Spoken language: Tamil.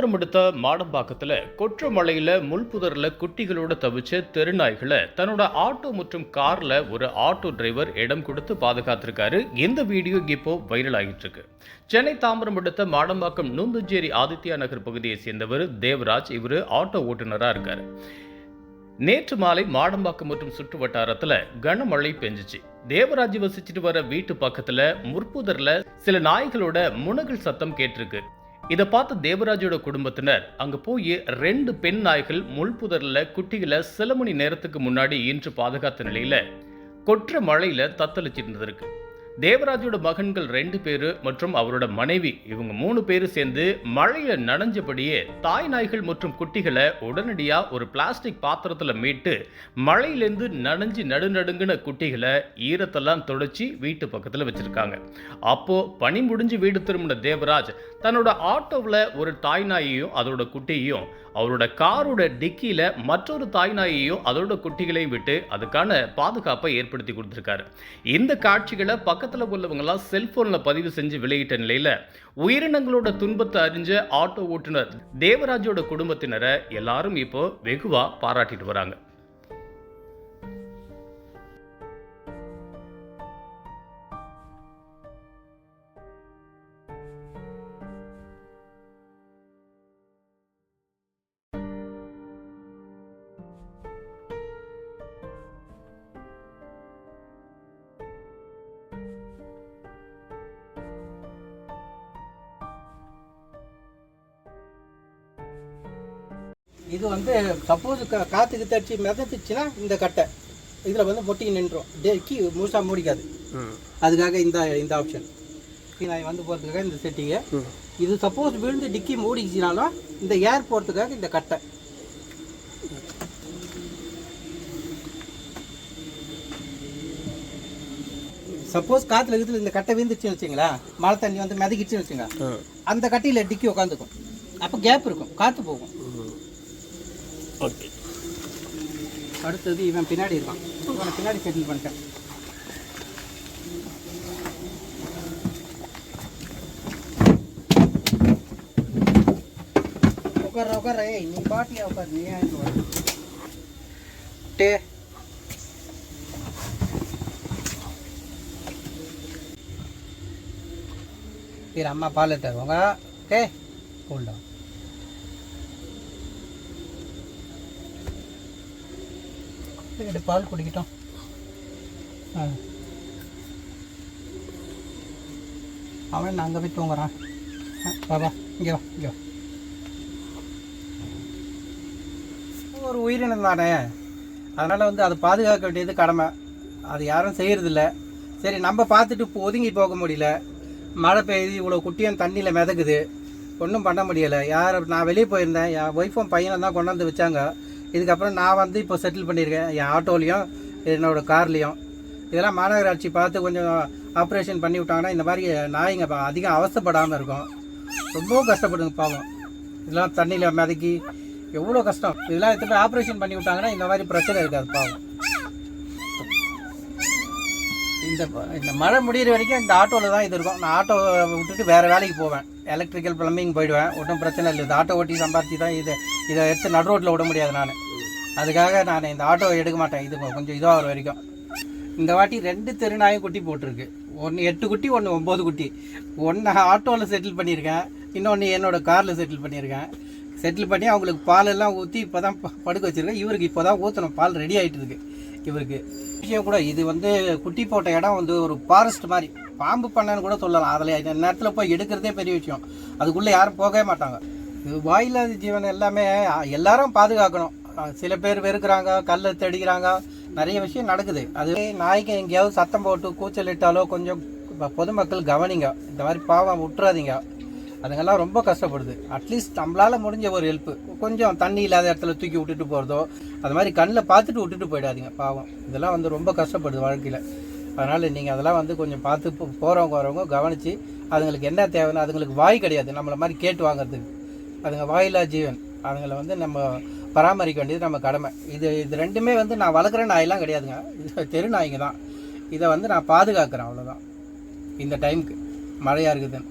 தாம்பரம் எடுத்த மாடம்பாக்கத்துல கொற்றமலையில் முள்புதரில் முள்புதர்ல குட்டிகளோட தவிச்ச தெருநாய்களை தன்னோட ஆட்டோ மற்றும் கார்ல ஒரு ஆட்டோ டிரைவர் இடம் கொடுத்து பாதுகாத்திருக்காரு. இந்த வீடியோ இப்போ வைரல் ஆகிட்டு இருக்கு சென்னை தாம்பரம் எடுத்த மாடம்பாக்கம் நூந்துச்சேரி ஆதித்யா நகர் பகுதியை சேர்ந்தவர் தேவராஜ். இவர் ஆட்டோ ஓட்டுநரா இருக்காரு. நேற்று மாலை மாடம்பாக்கம் மற்றும் சுற்று வட்டாரத்துல கனமழை பெஞ்சிச்சு. தேவராஜ் வசிச்சுட்டு வர வீட்டு பக்கத்துல முற்புதர்ல சில நாய்களோட முனகல் சத்தம் கேட்டிருக்கு. இதை பார்த்து தேவராஜோட குடும்பத்தினர் அங்க போய் ரெண்டு பெண் நாய்கள் முள்புதர்ல குட்டிகளை சில மணி நேரத்துக்கு முன்னாடி ஈன்று பாதுகாத்த நிலையில கொற்ற மழையில தத்தளிச்சிருந்திருக்கு தேவராஜோட மகன்கள் ரெண்டு பேரு மற்றும் அவரோட மனைவி இவங்க மூணு பேரு சேர்ந்து மழையில நனைஞ்சபடியே தாய் நாய்கள் மற்றும் குட்டிகளை உடனடியா ஒரு பிளாஸ்டிக் பாத்திரத்துல மீட்டு மழையிலேருந்து நனைஞ்சு நடுநடுங்கின குட்டிகளை ஈரத்தெல்லாம் தொடச்சி வீட்டு பக்கத்துல வச்சிருக்காங்க. அப்போ பனி முடிஞ்சு வீடு திரும்பின தேவராஜ் தன்னோட ஆட்டோவில் ஒரு தாய் நாயையும் அதோட குட்டியையும் அவரோட காரோட டிக்கியில் மற்றொரு தாய் நாயையும் அதோட குட்டிகளையும் விட்டு அதுக்கான பாதுகாப்பை ஏற்படுத்தி கொடுத்துருக்காரு. இந்த காட்சிகளை பக்கத்தில் உள்ளவங்களாம் செல்ஃபோனில் பதிவு செஞ்சு வெளியிட்ட நிலையில் உயிரினங்களோட துன்பத்தை அறிஞ்ச ஆட்டோ ஓட்டுநர் தேவராஜோட குடும்பத்தினரை எல்லாரும் இப்போ வெகுவாக பாராட்டிட்டு வராங்க. இது வந்து சப்போஸ் காற்றுக்கு தடிச்சு மிதத்துச்சுன்னா இந்த கட்டை. இதில் வந்து பொட்டி நின்றோம் டேக்கி முழுசாக மூடிக்காது. அதுக்காக இந்த இந்த ஆப்ஷன் நான் வந்து போகிறதுக்காக இந்த செட்டிங்கு இது சப்போஸ் விழுந்து டிக்கி மூடிச்சுனாலும் இந்த ஏர் போகிறதுக்காக இந்த கட்டை. சப்போஸ் காற்றுல இருக்குது இந்த கட்டை விழுந்துச்சுன்னு வச்சுங்களா மழை தண்ணி வந்து மிதக்கிடுச்சுன்னு வச்சுங்க அந்த கட்டையில் டிக்கி உட்காந்துக்கும் அப்போ கேப் இருக்கும். காற்று போகும். ஓகே. அடுத்தது இவன் பின்னாடி இருக்கான். இவனை பின்னாடி செட்டில் பண்ணிட்டேன். உட்கார உட்கார ஏய் நீ பாட்டியா உட்காரு நீ வர? டே. சரி அம்மா பால் தருவாங்க. டே கூல்டா எடுத்து பால் குடிக்கட்டும். ஆ. அவன் நான் அங்கே போய் தூங்குறான். பாபா இங்கே வா இங்கே வா. ஒரு உயிரினம் தானே. அதனால் வந்து அதை பாதுகாக்க வேண்டியது கடமை. அது யாரும் செய்கிறதில்ல சரி நம்ம பார்த்துட்டு இப்போ ஒதுங்கி போக முடியல. மழை பெய்யுது இவ்வளோ குட்டியும் தண்ணியில் மிதக்குது. ஒன்றும் பண்ண முடியலை. யார் நான் வெளியே போயிருந்தேன். என் ஒய்ஃபும் பையனும் தான் கொண்டாந்து வச்சாங்க. இதுக்கப்புறம் நான் வந்து இப்போ செட்டில் பண்ணியிருக்கேன். என் ஆட்டோலையும் என்னோடய கார்லேயும். இதெல்லாம் மாநகராட்சி பார்த்து கொஞ்சம் ஆப்ரேஷன் பண்ணி விட்டாங்கன்னா இந்த மாதிரி நாய்ங்க அதிகம் அவசப்படாமல் இருக்கும். ரொம்ப கஷ்டப்படுங்க பாவம். இதெல்லாம் தண்ணியில் மிதக்கி எவ்வளோ கஷ்டம். இதெல்லாம் எடுத்து ஆப்ரேஷன் பண்ணி விட்டாங்கன்னா இந்த மாதிரி பிரச்சனை இருக்காது பாவம். இந்த இந்த மழை முடியிற வரைக்கும் இந்த ஆட்டோவில் தான் இது இருக்கும். நான் ஆட்டோ விட்டுட்டு வேறு வேலைக்கு போவேன். எலக்ட்ரிக்கல் ப்ளம்பிங் போயிடுவேன். ஒன்றும் பிரச்சனை இல்லை. ஆட்டோ ஓட்டி சம்பாதிச்சு தான் இதை இதை எடுத்து நடு ரோட்டில் விட முடியாது நான். அதுக்காக நான் இந்த ஆட்டோ எடுக்க மாட்டேன். இது கொஞ்சம் இதாகிற வரைக்கும். இந்த வாட்டி ரெண்டு தெருநாயும் குட்டி போட்டிருக்கு. ஒன்று எட்டு குட்டி ஒன்று ஒம்பது குட்டி. ஒன்று ஆட்டோவில் செட்டில் பண்ணியிருக்கேன். இன்னொன்று என்னோட காரில் செட்டில் பண்ணியிருக்கேன். செட்டில் பண்ணி அவங்களுக்கு பாலெல்லாம் ஊற்றி இப்போ தான் படுக்க வச்சுருக்கேன். இவருக்கு இப்போ தான் ஊற்றணும் பால் ரெடி ஆகிட்டு இருக்குது இவருக்கு. விஷயம் கூட இது வந்து குட்டி போட்ட இடம் வந்து ஒரு ஃபாரஸ்ட் மாதிரி. பாம்பு பண்ணன்னு கூட சொல்லலாம். அதில் இந்த நேரத்தில் போய் எடுக்கிறதே பெரிய விஷயம். அதுக்குள்ளே யாரும் போகவே மாட்டாங்க. இது வாயில்லாத ஜீவன் எல்லாமே எல்லாரும் பாதுகாக்கணும். சில பேர் வெறுக்கிறாங்க கல்லை தடிக்கிறாங்க. நிறைய விஷயம் நடக்குது. அது நாய்க்கு எங்கேயாவது சத்தம் போட்டு கூச்சல் இட்டாலோ கொஞ்சம் பொதுமக்கள் கவனிங்க. இந்த மாதிரி பாவம் விட்டுறாதீங்க அதுங்கெல்லாம் ரொம்ப கஷ்டப்படுது. அட்லீஸ்ட் நம்மளால முடிஞ்ச ஒரு ஹெல்ப் கொஞ்சம் தண்ணி இல்லாத இடத்துல தூக்கி விட்டுட்டு போகிறதோ அது மாதிரி கண்ணில் பார்த்துட்டு விட்டுட்டு போயிடாதீங்க பாவம். இதெல்லாம் வந்து ரொம்ப கஷ்டப்படுது வாழ்க்கையில். அதனால் நீங்கள் அதெல்லாம் வந்து கொஞ்சம் பார்த்து போகிறவங்க வரவங்க கவனித்து அதுங்களுக்கு என்ன தேவைன்னு அதுங்களுக்கு வாய் கிடையாது. நம்மளை மாதிரி கேட்டு வாங்குறதுக்கு. அதுங்க வாயிலா ஜீவன். அதுங்களை வந்து நம்ம பராமரிக்க வேண்டியது நம்ம கடமை. இது இது ரெண்டுமே வந்து நான் வளர்க்குற நாயெல்லாம் கிடையாதுங்க. தெரு நாய்ங்க தான். இதை வந்து நான் பாதுகாக்கிறேன் அவ்வளோதான் இந்த டைமுக்கு மழையாக இருக்குதுன்னு.